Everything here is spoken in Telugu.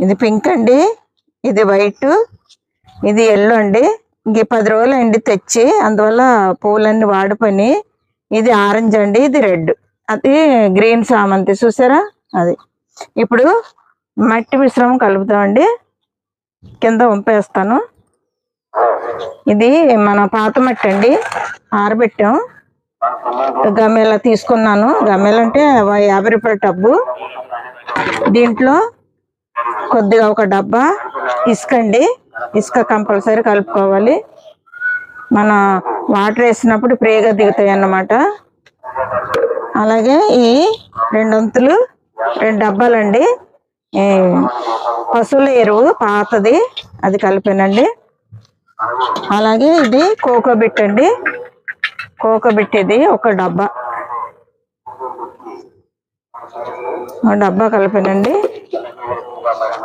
ఇది పింక్ అండి ఇది వైట్ ఇది ఎల్లో అండి. ఇంక పది రోజులు అండి తెచ్చి అందువల్ల పూలన్నీ వాడిపోయి ఇది ఆరెంజ్ అండి ఇది రెడ్ అది గ్రీన్ సామంతి చూసారా? అది. ఇప్పుడు మట్టి మిశ్రమం కలుపుతామండి. కింద వంపేస్తాను ఇది మన పాత మట్టి అండి ఆరబెట్టాం. గమేలా తీసుకున్నాను. గమ్మేలు అంటే యాభై రూపాయల టబ్బు. దీంట్లో కొద్దిగా ఒక డబ్బా ఇసుక అండి ఇసుక కంపల్సరీ కలుపుకోవాలి. మన వాటర్ వేసినప్పుడు ప్రేగా దిగుతాయి అన్నమాట. అలాగే ఈ రెండొంతులు రెండు డబ్బాలండి. ఈ పశువుల ఎరువు పాతది అది కలిపానండి. అలాగే ఇది కోకోబిట్ అండి. కోకోబిట్ ఇది ఒక డబ్బా. డబ్బా కలిపానండి. passar